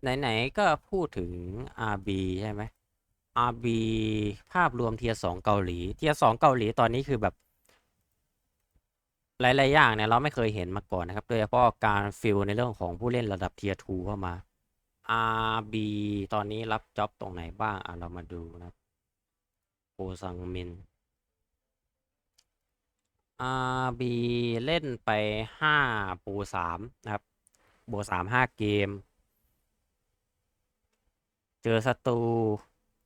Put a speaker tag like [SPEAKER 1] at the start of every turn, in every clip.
[SPEAKER 1] ไหน ๆ ก็พูดถึง RB ใช่ไหม RB ภาพรวมเทียสองเกาหลี เทียสองเกาหลีตอนนี้คือแบบ หลาย ๆ อย่างเนี่ยเราไม่เคยเห็นมาก่อนนะครับ โดยเฉพาะการฟิลในเรื่องของผู้เล่นระดับเทียทูเข้ามา RB ตอนนี้รับจ็อบตรงไหนบ้าง อะ เรามาดูนะโอซังมิน RB เล่นไปห้าโปรสามนะครับโบสามห้าเกม เจอศัตรู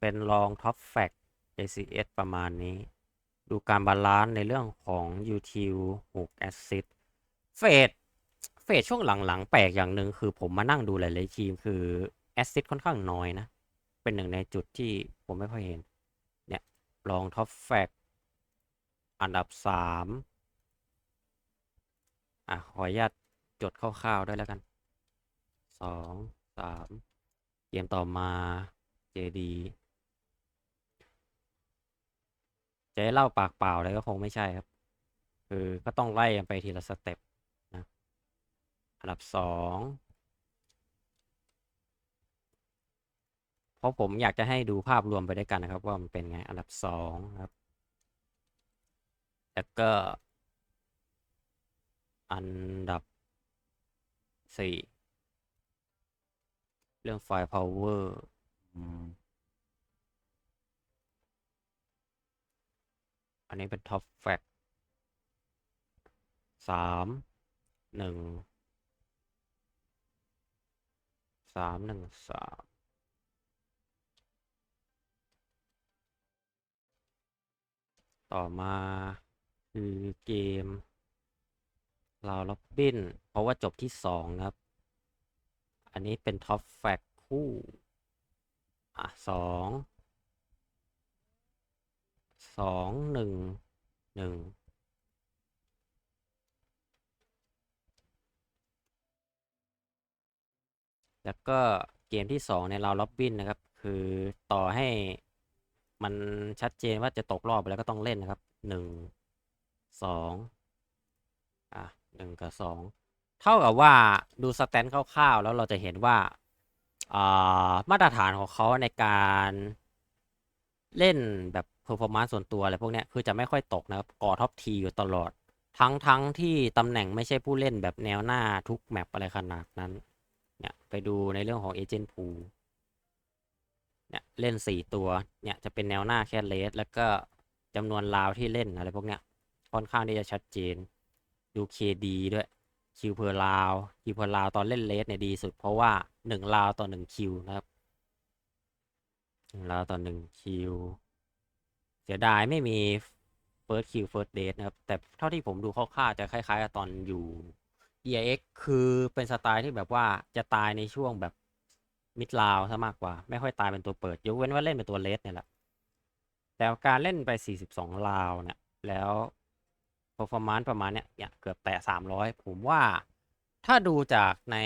[SPEAKER 1] เป็นรองท็อปแฟก ACS ประมาณนี้ ดูการบาลานซ์ในเรื่องของ util 6แอซิสเฟดเฟดช่วงหลังๆ แปลกอย่างหนึ่งคือผมมานั่งดูหลายๆทีมคือแอซิสค่อนข้างน้อยนะ เป็นหนึ่งในจุดที่ผมไม่ค่อยเห็น เนี่ยรองท็อปแฟก อันดับสามอะ ขออนุญาตจดคร่าวๆด้วยแล้วกันสองสาม เกมต่อมา JD จะให้เล่าปากเปล่าเลยก็คงไม่ใช่ครับ คือก็ต้องไล่กันไปทีละสเต็ปนะอันดับสองเพราะผมอยากจะให้ดูภาพรวมไปด้วยกันนะครับ ว่ามันเป็นไงอันดับสองครับแล้วก็ อันดับสี่ เรื่องไฟล์ power อืมอันนี้เป็นท็อปแฟกสามหนึ่งสามหนึ่งสามต่อมาคือเกมลาวล็อบบิน เพราะว่าจบที่สองนะครับ อันนี้เป็นท็อปแฟกคู่ อะสองสองหนึ่งหนึ่งแล้วก็เกมที่สองในราวล็อบบินนะครับ คือต่อให้มันชัดเจนว่าจะตกรอบไปแล้วก็ต้องเล่นนะครับหนึ่งสองอะหนึ่งกับสอง เท่ากับว่าดูสแตนคร่าวๆ แล้วเราจะเห็นว่าอมาตรฐานของเขาในการเล่นแบบเพอร์ฟอร์มานซ์ส่วนตัวอะไรพวกนี้คือจะไม่ค่อยตกนะครับก่อท็อปทีอยู่ตลอด ทั้งทั้งที่ตำแหน่งไม่ใช่ผู้เล่นแบบแนวหน้าทุกแมปอะไรขนาดนั้นเนี่ยไปดูในเรื่องของเอเจนต์พูเนี่ยเล่นสี่ตัวเนี่ยจะเป็นแนวหน้าแค่เลสแล้วก็จำนวนราวที่เล่นอะไรพวกเนี้ยค่อนข้างที่จะชัดเจนดูเคดีด้วย คิวเพอร์ลาวคิวเพอร์ลาวตอนเล่นเลสเนี่ยดีสุด เพราะว่าหนึ่งลาวต่อหนึ่งคิวนะครับหนึ่งลาวต่อหนึ่งคิวเสียดายไม่มี first kill first date นะครับ แต่เท่าที่ผมดูคร่าวๆจะคล้ายๆกับตอนอยู่ EIX คือเป็นสไตล์ที่แบบว่าจะตายในช่วงแบบมิดลาวซะมากกว่า ไม่ค่อยตายเป็นตัวเปิด ยกเว้นว่าเล่นเป็นตัวเลสเนี่ยแหละแต่การเล่นไป 42 ลาวเนี่ยแล้ว performance ประมาณเนี้ยเนี่ยเกือบแตะ300 ผมว่าถ้าดูจากใน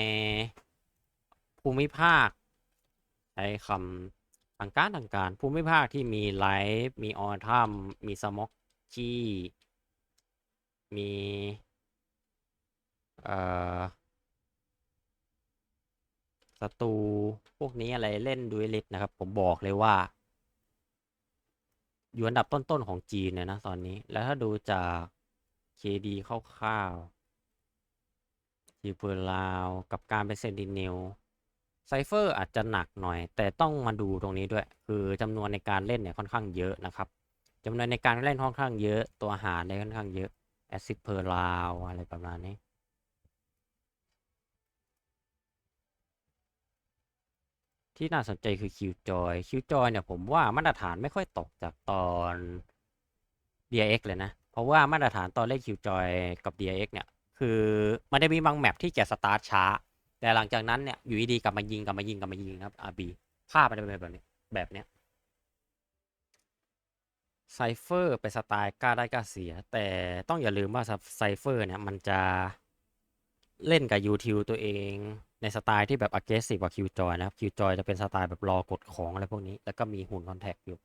[SPEAKER 1] ภูมิภาค ใช้คำทางการทางการ ภูมิภาคที่มีไลฟ์มีออทัมมีสม็อกจี้มีเอ่อศัตรูพวกนี้อะไรเล่นดูลิทนะครับ ผมบอกเลยว่า อยู่อันดับต้นๆของจีนเนี่ยนะตอนนี้ แล้วถ้าดูจาก KD คร่าวๆจีเปอร์ลาวกับการเป็นเซนติเนลไซเฟอร์อาจจะหนักหน่อย แต่ต้องมาดูตรงนี้ด้วย คือจำนวนในการเล่นเนี่ยค่อนข้างเยอะนะครับจำนวนในการเล่นค่อนข้างเยอะตัวหารเนี่ยค่อนข้างเยอะแอซิดเพอร์ลาวอะไรประมาณนี้ที่น่าสนใจคือ Qjoy Qjoy เนี่ยผมว่ามาตรฐานไม่ค่อยตกจากตอน DX เลยนะ เพราะว่ามาตรฐานตอนเล่น Qjoy กับ D X เนี่ย คือมันจะมีบางแมปที่จะสตาร์ทช้า แต่หลังจากนั้นเนี่ยอยู่ดีๆกลับมายิงกลับมายิงกลับมายิงครับ RB ภาพมันจะเป็นแบบนี้แบบเนี้ยไซเฟอร์เป็นสไตล์กล้าได้กล้าเสีย แต่ต้องอย่าลืมว่าไซเฟอร์เนี่ยมันจะเล่นกับยูทิลตัวเองในสไตล์ที่แบบ aggressive กว่า Qjoy นะครับ Qjoy จะเป็นสไตล์แบบรอกดของอะไรพวกนี้ แล้วก็มีหุ่นคอนแทคอยู่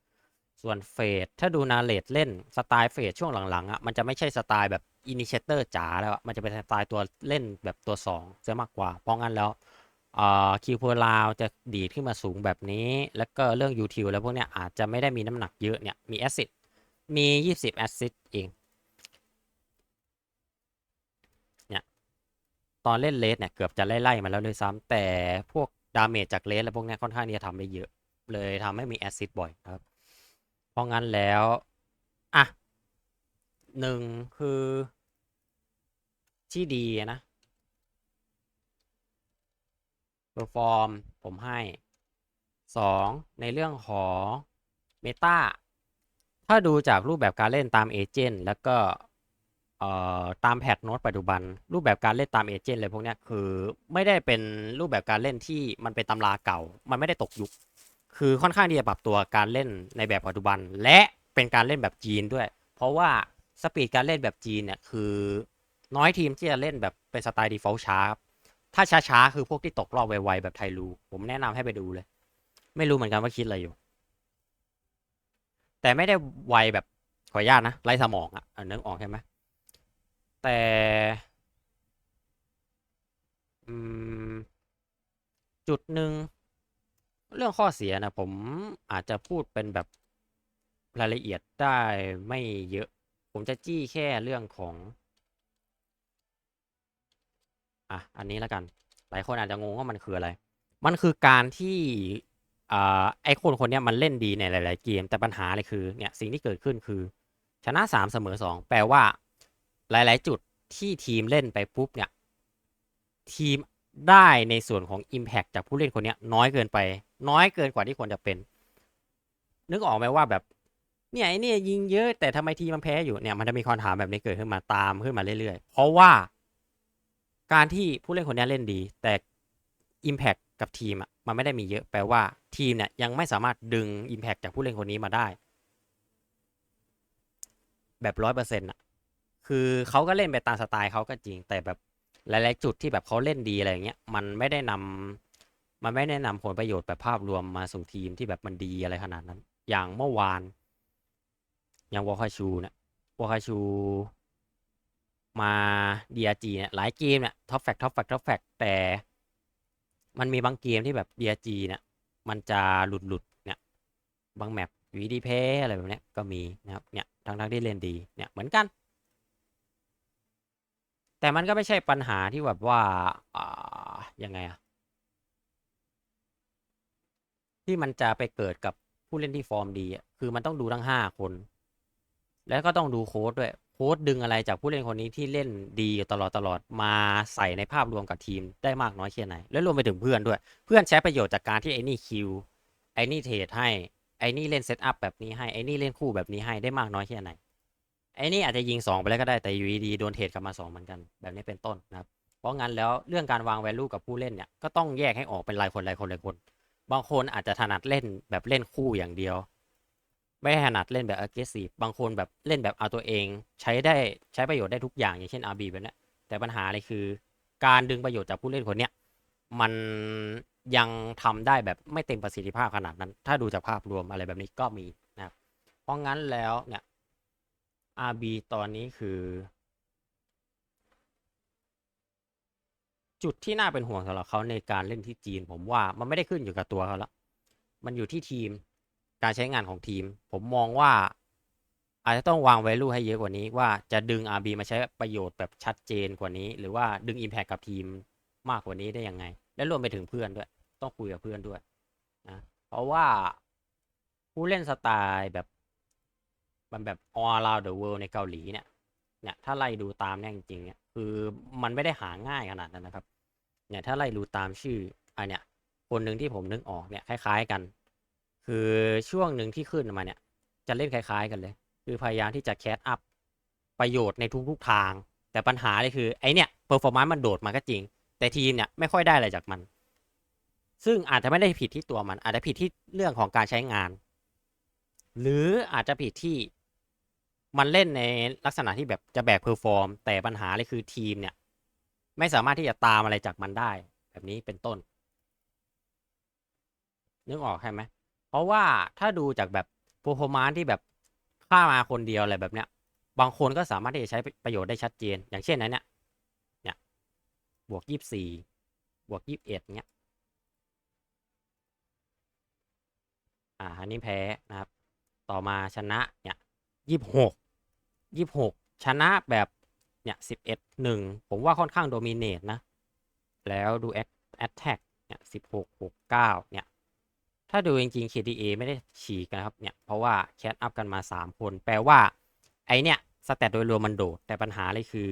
[SPEAKER 1] ส่วนเฟดถ้าดูนาเลดเล่นสไตล์เฟดช่วงหลังๆอะมันจะไม่ใช่สไตล์แบบอินิเชเตอร์จ๋าแล้วอะมันจะเป็นสไตล์ตัวเล่นแบบตัวสองเสียมากกว่าเพราะงั้นแล้วคิวเพอร์ลาวจะดีดขึ้นมาสูงแบบนี้ แล้วก็เรื่องยูทิลแล้วพวกเนี้ยอาจจะไม่ได้มีน้ำหนักเยอะเนี่ย มีแอซิดมียี่สิบแอซิดเองเนี่ยตอนเล่นเลสเนี่ยเกือบจะไล่ๆมาแล้วเลยซ้ำแต่พวกดาเมจจากเลสและพวกเนี้ยค่อนข้างที่จะทำได้เยอะ เลยทำให้มีแอซิดบ่อยครับ ราะงั้นแล้ว อะหนึ่งคือ ที่ดีนะเ e อร์ฟอร์มผมให้สองในเรื่องของเมตาถ้าดูจากรูปแบบการเล่นตามเอเจนต์แล้วก็ตามแพทโน้ตปัจจุบัน รูปแบบการเล่นตามเอเจนต์เลยพวกนี้คือไม่ได้เป็นรูปแบบการเล่นที่มันเป็นตำราเก่า มันไม่ได้ตกยุค คือค่อนข้างที่จะปรับตัวการเล่นในแบบปัจจุบัน และเป็นการเล่นแบบจีนด้วย เพราะว่าสปีดการเล่นแบบจีนเนี่ยคือน้อยทีมที่จะเล่นแบบเป็นสไตล์ default ช้าครับถ้าช้าๆคือพวกที่ตกรอบไวๆแบบไทลูผมแนะนำให้ไปดูเลย ไม่รู้เหมือนกันว่าคิดอะไรอยู่ แต่ไม่ได้ไวแบบขออนุญาตนะไร้สมองอะ่ะนึกออกใช่ไหมแต่จุดหนึ่ง เรื่องข้อเสียนะผมอาจจะพูดเป็นแบบรายละเอียดได้ไม่เยอะ ผมจะจี้แค่เรื่องของ อะ อันนี้แล้วกัน หลายคนอาจจะงงว่ามันคืออะไร มันคือการที่อ่าไอคนคนนี้มันเล่นดีในหลาย ๆ เกม แต่ปัญหาเลยคือ เนี่ยสิ่งที่เกิดขึ้นคือ ชนะสามเสมอสองแปลว่า หลาย ๆ จุดที่ทีมเล่นไปปุ๊บเนี่ย ทีม ได้ในส่วนของ Impact จากผู้เล่นคนนี้น้อยเกินไป น้อยเกินกว่าที่ควรจะเป็น นึกออกไหมว่าแบบเนี่ยไอ้นี่ยิงเยอะแต่ทำไมทีมมันแพ้อยู่เนี่ยมันจะมีคำถามแบบนี้เกิดขึ้นมาตามขึ้นมาเรื่อยๆ เพราะว่าการที่ผู้เล่นคนนี้เล่นดี แต่ Impact กับทีมอะมันไม่ได้มีเยอะแปลว่าทีมเนี่ยยังไม่สามารถดึง Impact จากผู้เล่นคนนี้มาได้ แบบร้อยเปอร์เซ็นต์อะคือเขาก็เล่นไปตามสไตล์เขาก็จริงแต่แบบ หลายๆจุดที่แบบเขาเล่นดีอะไรอย่างเงี้ยมันไม่ได้นำมันไม่ได้นำผลประโยชน์แบบภาพรวมมาสู่ทีมที่แบบมันดีอะไรขนาดนั้น อย่างเมื่อวาน อย่างวอคาชูเนี่ยวอคาชู มา DRG เนี่ยหลายเกมเนี่ยท็อปแฟกท็อปแฟกท็อปแฟกแต่มันมีบางเกมที่แบบ DRG เนี่ยมันจะหลุดหลุดเนี่ยบางแมปวีดีเพอะไรแบบเนี้ยก็มีนะครับเนี่ยทั้งทั้งที่เล่นดีเนี่ยเหมือนกัน แต่มันก็ไม่ใช่ปัญหาที่แบบว่าอ่ายังไงอะที่มันจะไปเกิดกับผู้เล่นที่ฟอร์มดีอะคือมันต้องดูทั้งห้าคน แล้วก็ต้องดูโค้ดด้วย โค้ดดึงอะไรจากผู้เล่นคนนี้ที่เล่นดีอยู่ตลอดตลอดมาใส่ในภาพรวมกับทีมได้มากน้อยแค่ไหน และรวมไปถึงเพื่อนด้วย เพื่อนใช้ประโยชน์จากการที่ไอ้นี่คิวไอ้นี่เทรดให้ไอ้นี่เล่นเซตอัพแบบนี้ให้ไอ้นี่เล่นคู่แบบนี้ให้ได้มากน้อยแค่ไหน ไอ้นี่อาจจะยิงสองไปแล้วก็ได้แต่อยู่ดีๆโดนเทรดกลับมาสองเหมือนกัน แบบนี้เป็นต้นนะครับ เพราะงั้นแล้วเรื่องการวาง value กับผู้เล่นเนี่ยก็ต้องแยกให้ออกเป็นรายคนรายคนรายคน บางคนอาจจะถนัดเล่นแบบเล่นคู่อย่างเดียว ไม่ได้ถนัดเล่นแบบ aggressive บางคนแบบเล่นแบบเอาตัวเอง ใช้ได้ใช้ประโยชน์ได้ทุกอย่างอย่างเช่น RB แบบนี้แต่ปัญหาเลยคือ การดึงประโยชน์จากผู้เล่นคนเนี้ยมันยังทำได้แบบไม่เต็มประสิทธิภาพขนาดนั้น ถ้าดูจากภาพรวมอะไรแบบนี้ก็มีนะครับเพราะงั้นแล้วเนี่ย RB ตอนนี้คือ จุดที่น่าเป็นห่วงสำหรับเขาในการเล่นที่จีน ผมว่ามันไม่ได้ขึ้นอยู่กับตัวเขาละมันอยู่ที่ทีมการใช้งานของทีม ผมมองว่าอาจจะต้องวาง value ให้เยอะกว่านี้ว่าจะดึง RB มาใช้ประโยชน์แบบชัดเจนกว่านี้ หรือว่าดึง Impact กับทีมมากกว่านี้ได้ยังไง และรวมไปถึงเพื่อนด้วย ต้องคุยกับเพื่อนด้วยนะเพราะว่าผู้เล่นสไตล์แบบ มันแบบ all around the world ในเกาหลีเนี่ยเนี่ยถ้าไล่ดูตามเนี่ยจริงๆเนี่ยคือมันไม่ได้หาง่ายขนาดนั้นนะครับเนี่ยถ้าไล่ดูตามชื่ออันเนี่ยคนหนึ่งที่ผมนึกออกเนี่ยคล้าย ๆกัน คือช่วงหนึ่งที่ขึ้นมาเนี่ยจะเล่นคล้าย ๆ กันเลย คือพยายามที่จะแคสอัพประโยชน์ในทุกๆทาง แต่ปัญหาเลยคือไอเนี่ยเปอร์ฟอร์มนซ์มันโดดมาก็จริง แต่ทีมเนี่ยไม่ค่อยได้อะไรจากมัน ซึ่งอาจจะไม่ได้ผิดที่ตัวมัน อาจจะผิดที่เรื่องของการใช้งาน หรืออาจจะผิดที่ มันเล่นในลักษณะที่แบบจะแบกเพอร์ฟอร์ม แต่ปัญหาเลยคือทีมเนี่ย ไม่สามารถที่จะตามอะไรจากมันได้ แบบนี้เป็นต้น นึกออกใช่ไหม เพราะว่าถ้าดูจากแบบโปรโมานที่แบบฆ่ามาคนเดียวอะไรแบบเนี้ย บางคนก็สามารถที่จะใช้ประโยชน์ได้ชัดเจน อย่างเช่นนนเนี้ยเนี่ยบวกยี่สี่บวกยี่สิบเอ็ดเนี้ยอ่าอันนี้แพ้นะครับ ต่อมาชนะเนี่ยยี่สิบหก ยี่หกชนะแบบเนี่ยสิบเอ็ดหนึ่งผมว่าค่อนข้างโดมิเนตนะ แล้วดูแอคแอตแทกเนี่ยสิบหกหกเก้าเนี่ย ถ้าดูจริงๆ KDA ไม่ได้ฉีกนะครับเนี่ย เพราะว่าแคทอัพกันมา 3 คน แปลว่า ไอเนี่ยสแตทโดยรวมมันโดด แต่ปัญหาเลยคือ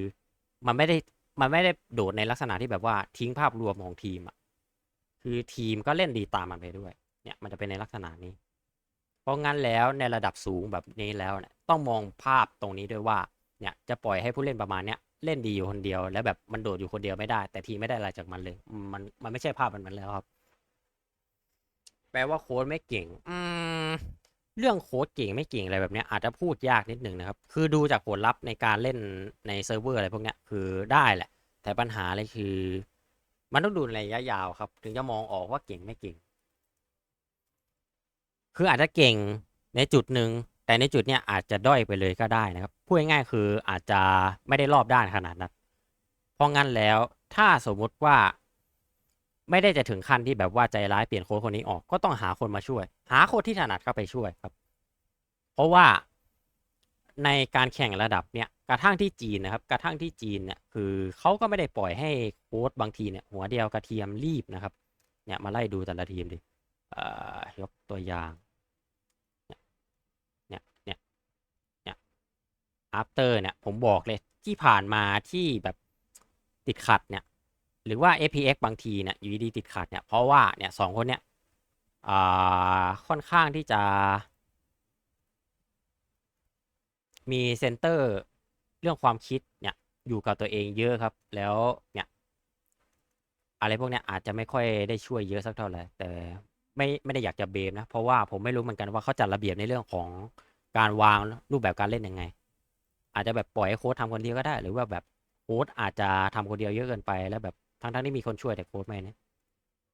[SPEAKER 1] มันไม่ได้มันไม่ได้โดดในลักษณะที่แบบว่าทิ้งภาพรวมของทีมอะคือทีมก็เล่นดีตามมันไปด้วย เนี่ยมันจะเป็นในลักษณะนี้ เพราะงั้นแล้วในระดับสูงแบบนี้แล้วเนี่ย ต้องมองภาพตรงนี้ด้วยว่าเนี่ยจะปล่อยให้ผู้เล่นประมาณเนี้ยเล่นดีอยู่คนเดียว แล้วแบบมันโดดอยู่คนเดียวไม่ได้ แต่ทีไม่ได้อะไรจากมันเลย มันมันไม่ใช่ภาพมันมันแล้วครับ แปลว่าโค้ดไม่เก่ง อืมเรื่องโค้ดเก่งไม่เก่งอะไรแบบเนี้ยอาจจะพูดยากนิดหนึ่งนะครับ คือดูจากผลลัพธ์ในการเล่นในเซิร์ฟเวอร์อะไรพวกเนี้ยคือได้แหละ แต่ปัญหาเลยคือ มันต้องดูในระยะยาวครับ ถึงจะมองออกว่าเก่งไม่เก่ง คืออาจจะเก่งในจุดหนึ่ง แต่ในจุดเนี้ยอาจจะด้อยไปเลยก็ได้นะครับ พูดง่ายๆคืออาจจะไม่ได้รอบด้านขนาดนั้น เพราะงั้นแล้วถ้าสมมุติว่า ไม่ได้จะถึงขั้นที่แบบว่าใจร้ายเปลี่ยนโค้ชคนนี้ออกก็ต้องหาคนมาช่วย หาคนที่ถนัดเข้าไปช่วยครับ เพราะว่าในการแข่งระดับเนี่ยกระทั่งที่จีนนะครับ กระทั่งที่จีนเนี่ยคือเขาก็ไม่ได้ปล่อยให้โค้ชบางทีเนี่ยหัวเดียวกระเทียมรีบนะครับ เนี่ยมาไล่ดูแต่ละทีมดิอ่อยกตัวอย่าง เนี่ยเนี่ยเนี่ย after เนี่ย ผมบอกเลยที่ผ่านมาที่แบบติดขัดเนี่ย หรือว่า APX บางทีเนี่ยอยู่ดีติดขัดเนี่ย เพราะว่าเนี่ยสองคนเนี่ยอ่าค่อนข้างที่จะ มีเซนเตอร์เรื่องความคิดเนี่ยอยู่กับตัวเองเยอะครับ แล้วเนี่ย อะไรพวกเนี้ยอาจจะไม่ค่อยได้ช่วยเยอะสักเท่าไหร่แต่ไม่ไม่ได้อยากจะเบมนะ เพราะว่าผมไม่รู้เหมือนกันว่าเขาจัดระเบียบในเรื่องของการวางรูปแบบการเล่นยังไง อาจจะแบบปล่อยให้โค้ชทำคนเดียวก็ได้ หรือว่าแบบโค้ชอาจจะทำคนเดียวเยอะเกินไปแล้วแบบทั้งทั้งๆที่มีคนช่วยแต่โค้ชไม่เนี่ย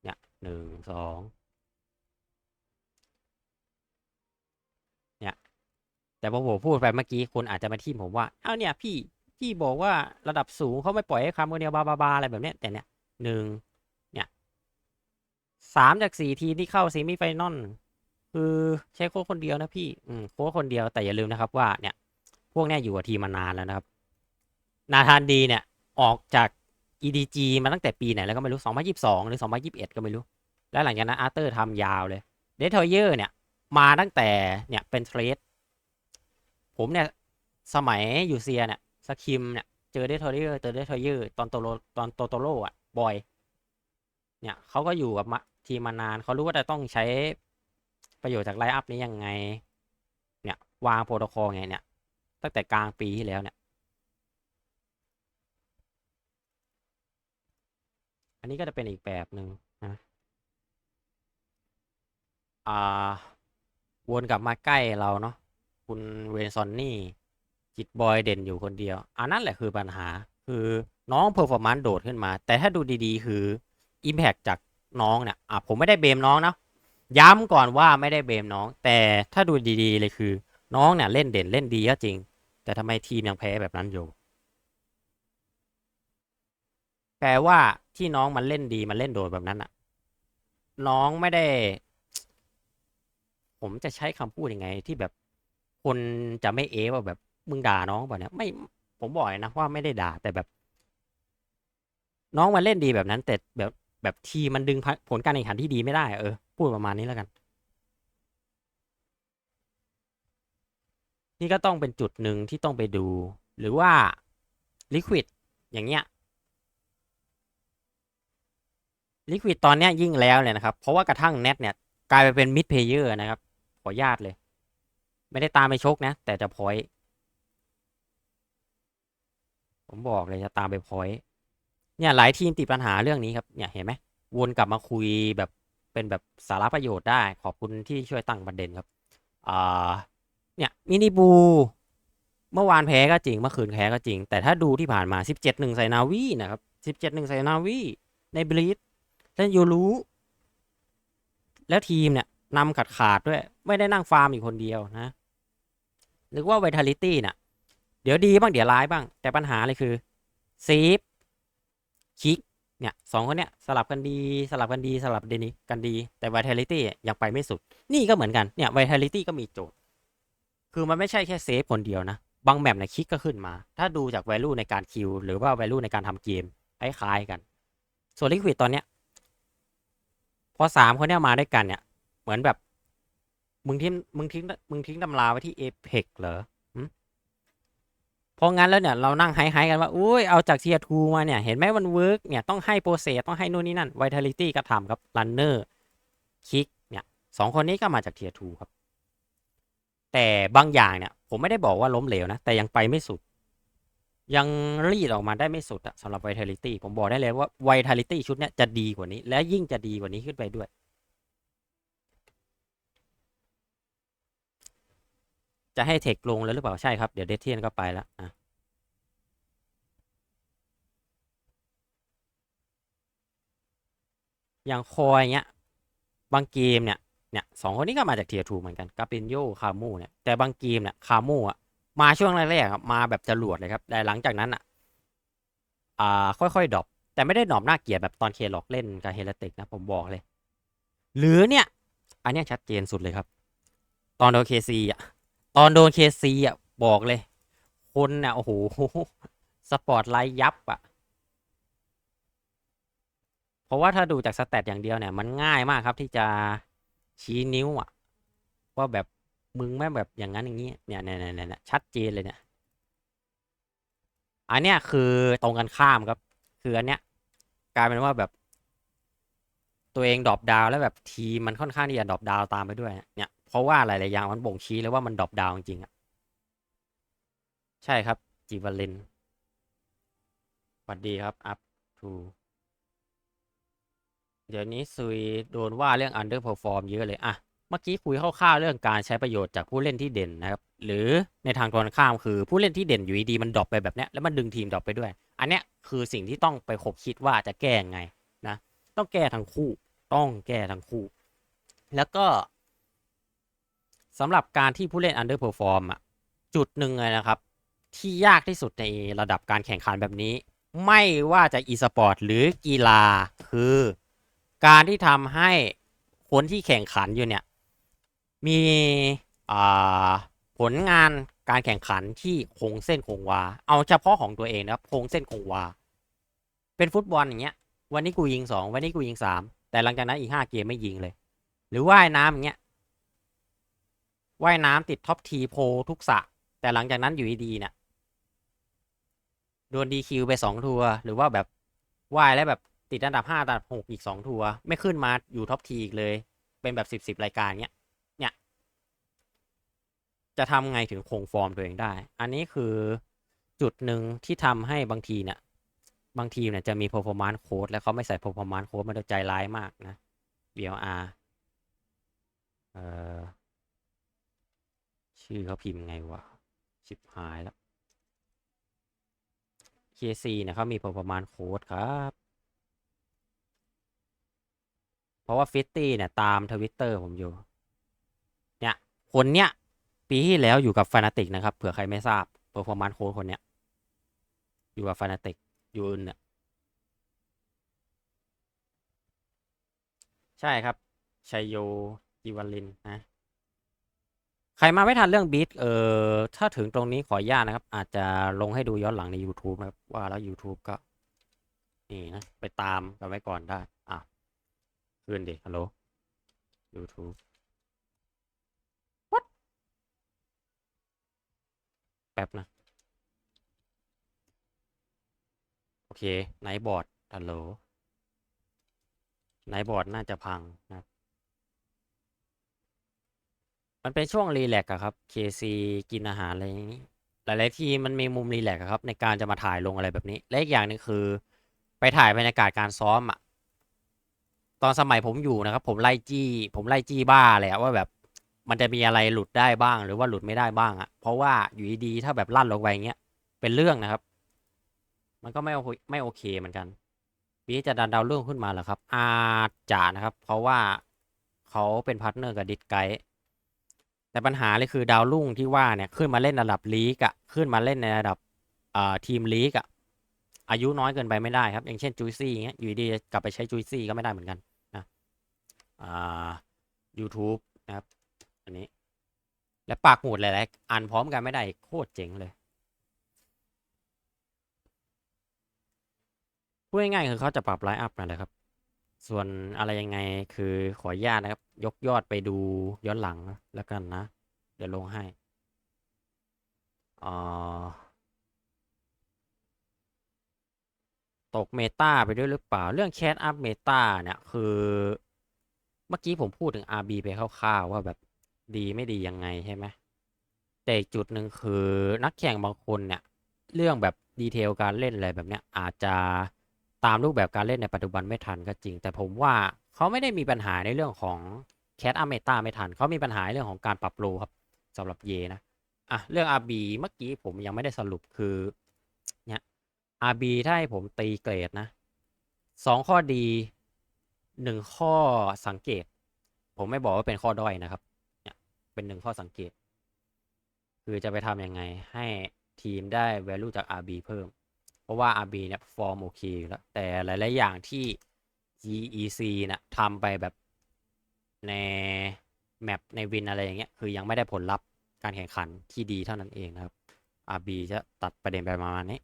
[SPEAKER 1] เนี่ยหนึ่งสองเนี่ย แต่พอผมพูดไปเมื่อกี้คนอาจจะมาทีมผมว่าเอ้าเนี่ยพี่พี่บอกว่าระดับสูงเขาไม่ปล่อยให้คำคนเดียวบาบาบาอะไรแบบเนี้ยแต่เนี่ยหนึ่งเนี่ยสามจากสี่ทีมที่เข้าซีมิไฟนอลคือใช้โค้ชคนเดียวนะพี่ อืมโค้ชคนเดียวแต่อย่าลืมนะครับว่าเนี่ย พวกเนี้ยอยู่กับทีมมานานแล้วนะครับ นาธานดีเนี่ยออกจาก EDG มาตั้งแต่ปีไหนแล้วก็ไม่รู้ 2022 หรือ 2021 ก็ไม่รู้ แล้วหลังจากนั้นอาร์เตอร์ทำยาวเลย เดทเยอร์เนี่ยมาตั้งแต่เนี่ยเป็นเทรด ผมเนี่ยสมัยอยู่เซียเนี่ยสคิมเนี่ยเจอเดทเยอร์เจอเดทเยอร์ตอนโตโรตอนโตโตโร่อะบอย เนี่ยเขาก็อยู่กับทีมมานานเขารู้ว่าจะต้องใช้ประโยชน์จากไลน์อัพนี้ยังไง เนี่ยวางโปรโตคอลไงเนี่ย ตั้งแต่กลางปีที่แล้วเนี่ย อันนี้ก็จะเป็นอีกแบบหนึ่งนะอ่าวนกลับมาใกล้เราเนาะคุณเวนซอนนี่ จิตบอยเด่นอยู่คนเดียว อันนั้นแหละคือปัญหาคือน้องเพอร์ฟอร์มานซ์โดดขึ้นมา แต่ถ้าดูดีๆ คือ Impact จากน้องเนี่ยอะผมไม่ได้เบมน้องนะย้ำก่อนว่าไม่ได้เบมน้อง แต่ถ้าดูดีๆเลยคือ น้องเนี่ยเล่นเด่นเล่นดีก็จริง แต่ทำไมทีมยังแพ้แบบนั้นอยู่ แปลว่าที่น้องมันเล่นดีมันเล่นโดดแบบนั้นอะน้องไม่ได้ ผมจะใช้คำพูดยังไง ที่แบบคนจะไม่เอว่าแบบมึงด่าน้องเปล่าเนี่ยไม่ผมบอกนะว่าไม่ได้ด่าแต่แบบ น้องมันเล่นดีแบบนั้น แต่แบบแบบทีมันดึงผลการแข่งขันที่ดีไม่ได้ เออพูดประมาณนี้แล้วกัน นี่ก็ต้องเป็นจุดหนึ่งที่ต้องไปดู หรือว่าลิควิดอย่างเงี้ยลิควิดตอนเนี้ยยิ่งแล้วเลยนะครับ เพราะว่ากระทั่งเน็ตเนี่ย กลายไปเป็นมิดเพเยอร์นะครับ ขอญาตเลย ไม่ได้ตามไปชกนะ แต่จะพอยผมบอกเลยจะตามไปพอยเนี่ยหลายทีมติดปัญหาเรื่องนี้ครับ เนี่ยเห็นไหมวนกลับมาคุยแบบเป็นแบบสาระประโยชน์ได้ ขอบคุณที่ช่วยตั้งประเด็นครับ อ่า เนี่ยมินิบู เมื่อวานแพ้ก็จริง เมื่อคืนแพ้ก็จริง แต่ถ้าดูที่ผ่านมา 17 1 ใส่นาวีนะครับ 17 1 ใส่นาวีในบลีดเล่นยูรู้ แล้วทีมเนี่ยนำขาดขาดด้วย ไม่ได้นั่งฟาร์มอยู่คนเดียวนะหรือว่า Vitality เนี่ยเดี๋ยวดีบ้างเดี๋ยวร้ายบ้าง แต่ปัญหาเลยคือซีฟคิกเนี่ยสองคนเนี้ยสลับกันดีสลับกันดีสลับกันดีกันดีแต่ Vitality ยังไปไม่สุด นี่ก็เหมือนกันเนี่ย Vitality ก็มีโจทย์ คือมันไม่ใช่แค่เซฟคนเดียวนะ บางแมปในยคลิกก็ขึ้นมา ถ้าดูจาก value ในการคิว หรือว่า value ในการทำเกมคล้ายๆกัน ส่วน Liquid ตอนเนี้ย พอสามคนเนี้ยมาด้วยกันเนี่ย เหมือนแบบ มึงทิ้งมึงทิ้งมึงทิ้งตำราไว้ที่เอเ x เหรอพราะงั้นแล้วเนี่ยเรานั่งไฮๆกันว่าอุ้ยเอาจากเทียทูมาเนี่ย เห็นไหมมันเวิร์กเนี่ยต้องให้โปรเซสต้องให้นู่นนี่นั่น Vitality ก็ทำครับ Runner คิกเนี่ยสองคนนี้ก็มาจากเทียทูครับ แต่บางอย่างเนี่ย ผมไม่ได้บอกว่าล้มเหลวนะ แต่ยังไปไม่สุด ยังรีดออกมาได้ไม่สุดอะสำหรับ Vitality ผมบอกได้เลยว่า Vitality ชุดเนี้ยจะดีกว่านี้ และยิ่งจะดีกว่านี้ขึ้นไปด้วย จะให้เทคลงแล้วหรือเปล่าใช่ครับ เดี๋ยวเดทเทียนก็ไปแล้วอะอย่างคอยเงี้ย บางเกมเนี่ย เนี่ยสองคนนี้ก็มาจากเทียทูเหมือนกันกาปินโยคาโมเนี่ยแต่บางเกมเนี่ยคาโมอะมาช่วงแรกๆมาแบบจรวดเลยครับแต่หลังจากนั้นอะอ่าค่อยๆดรอปแต่ไม่ได้ดรอปน่าเกลียดแบบตอนเคล็อกเล่นกับเฮลติกนะผมบอกเลย หรือเนี่ย อันนี้ชัดเจนสุดเลยครับ ตอนโดนเคซีอะตอนโดนเคซีอะบอกเลย คนน่ะโอ้โหสปอร์ตไลท์ยับอะเพราะว่าถ้าดูจากสแตทอย่างเดียวเนี่ยมันง่ายมากครับที่จะ ชี้นิ้วอะว่าแบบมึงแม่แบบอย่างนั้นอย่างนี้เนี่ยเนี่ยเนี่ยเนี่ยชัดเจนเลยเนี่ยอันเนี้ยคือตรงกันข้ามครับ คืออันเนี้ยกลายเป็นว่าแบบ ตัวเองดรอปดาวแล้วแบบทีมันค่อนข้างที่จะดรอปดาวตามไปด้วย เนี่ยเพราะว่าหลายๆอย่างมันบ่งชี้เลยว่ามันดรอปดาวจริงอะใช่ครับจีวาเลนสวัสดีครับอัพทู เดี๋ยวนี้ซุยโดนว่าเรื่อง underperform เยอะเลยอะเมื่อกี้คุยคร่าวๆเรื่องการใช้ประโยชน์จากผู้เล่นที่เด่นนะครับ หรือในทางตรงข้ามคือผู้เล่นที่เด่นอยู่ดีมันดรอปไปแบบเนี้ยแล้วมันดึงทีมดรอปไปด้วย อันเนี้ยคือสิ่งที่ต้องไปคบคิดว่าจะแก้ยังไงนะ ต้องแก้ทั้งคู่ ต้องแก้ทั้งคู่ แล้วก็สำหรับการที่ผู้เล่น underperform อะจุดหนึ่งเลยนะครับ ที่ยากที่สุดในระดับการแข่งขันแบบนี้ ไม่ว่าจะ e-sport หรือกีฬาคือ การที่ทำให้คนที่แข่งขันอยู่เนี่ย มีผลงานการแข่งขันที่คงเส้นคงวา เอาเฉพาะของตัวเองนะครับคงเส้นคงวา เป็นฟุตบอลอย่างเงี้ย วันนี้กูยิงสองวันนี้กูยิงสามแต่หลังจากนั้นอีกห้าเกมไม่ยิงเลย หรือว่ายน้ำอย่างเงี้ยว่ายน้ำติดท็อปทีโพทุกสะ แต่หลังจากนั้นอยู่ดีๆเนี่ยโดนดีคิวไปสองทัวร์หรือว่าแบบว่ายแล้วแบบ ติดอันดับห้าอันดับหกอีกสองทัวร์ไม่ขึ้นมาอยู่ท็อปทีอีกเลย เป็นแบบสิบสิบรายการเนี้ยเนี่ย จะทำไงถึงคงฟอร์มตัวเองได้ อันนี้คือจุดหนึ่งที่ทำให้บางทีเนี่ยบางทีเนี่ยจะมี performance code แล้วเขาไม่ใส่ performance code มันจะใจร้ายมากนะ BLR เอ่อชื่อเขาพิมพ์ไงวะชิบหายแล้ว KC เนี่ยเขามี performance code ครับ เพราะว่าฟิตตี้เนี่ยตามทวิตเตอร์ผมอยู่ เนี่ยคนเนี้ยปีที่แล้วอยู่กับฟ a นาติกนะครับ เผื่อใครไม่ทราบ performance code คนเนี้ย อยู่กับฟ a นาติกอยู่อื่นเนี่ยใช่ครับชัยโยจิวัลินนะใครมาไม่ทันเรื่องบีทเออถ้าถึงตรงนี้ขออนุญาตนะครับ อาจจะลงให้ดูย้อนหลังใน YouTube นะครับ ว่าแล้ว YouTube ก็ นี่นะ ไปตามกันไว้ก่อนได้อะ ขึ้นดิฮัลโหล YouTube วัดแป๊บนะ โอเคไนบอร์ดฮัลโหลไนบอร์ดน่าจะพังนะครับมันเป็นช่วงรีแลกซ์อะครับ KC กินอาหารอะไรอย่างนี้ หลาย ๆ ทีมมันมีมุมรีแลกซ์อะครับ ในการจะมาถ่ายลงอะไรแบบนี้ และอีกอย่างหนึงคือ ไปถ่ายบรรยากาศการซ้อมอะ ตอนสมัยผมอยู่นะครับ ผมไล่จี้ ผมไล่จี้บ้าเลยอะว่าแบบ มันจะมีอะไรหลุดได้บ้าง หรือว่าหลุดไม่ได้บ้างอะเพราะว่าอยู่ดีๆถ้าแบบลั่นลงไปอย่างเงี้ยเป็นเรื่องนะครับ มันก็ไม่โอเคไม่โอเคเหมือนกันบีจะดันดาวเรื่องขึ้นมาเหรอครับ อาจจะนะครับ เพราะว่าเขาเป็นพาร์ทเนอร์กับดิสไกด์แต่ปัญหาเลยคือดาวรุ่งที่ว่าเนี่ยขึ้นมาเล่นระดับลีกอะขึ้นมาเล่นในระดับอ่าทีมลีกอะอายุน้อยเกินไปไม่ได้ครับ อย่างเช่นจุยซี่เงี้ยอยู่ดีๆกลับไปใช้จุยซี่ก็ไม่ได้เหมือนกัน YouTube นะครับ อันนี้ และปากหมุดหลายๆอันพร้อมกันไม่ได้โคตรเจ๋งเลยพูดง่ายๆคือเขาจะปรับไลน์อัพนั่นแหละครับ ส่วนอะไรยังไงคือขออนุญาตนะครับ ยกยอดไปดูย้อนหลังแล้วกันนะ เดี๋ยวลงให้อ่าตกเมตาไปด้วยหรือเปล่า เรื่องแคสอัพเมตาเนี่ย คือ เมื่อกี้ผมพูดถึง RB ไปคร่าวๆว่าแบบดีไม่ดียังไงใช่ไหมแต่อีกจุดหนึ่งคือนักแข่งบางคนเนี่ย เรื่องแบบดีเทลการเล่นอะไรแบบเนี้ยอาจจะตามรูปแบบการเล่นในปัจจุบันไม่ทันก็จริง แต่ผมว่าเขาไม่ได้มีปัญหาในเรื่องของแคสอัพเมตาไม่ทัน เขามีปัญหาเรื่องของการปรับโลครับสำหรับเยนะอะเรื่อง RB เมื่อกี้ผมยังไม่ได้สรุปคือเนี่ย RB ถ้าให้ผมตีเกรดนะสองข้อดี หนึ่งข้อสังเกต ผมไม่บอกว่าเป็นข้อด้อยนะครับ เนี่ยเป็นหนึ่งข้อสังเกต คือจะไปทำยังไงให้ทีมได้ value จาก RB เพิ่ม เพราะว่า RB เนี่ยฟอร์มโอเคอยู่แล้ว แต่หลาย ๆ อย่างที่ GEC นะทำไปแบบในแมปในวินอะไรอย่างเงี้ย คือยังไม่ได้ผลลัพธ์การแข่งขันที่ดีเท่านั้นเองนะครับ RB จะตัดประเด็นไปประมาณนี้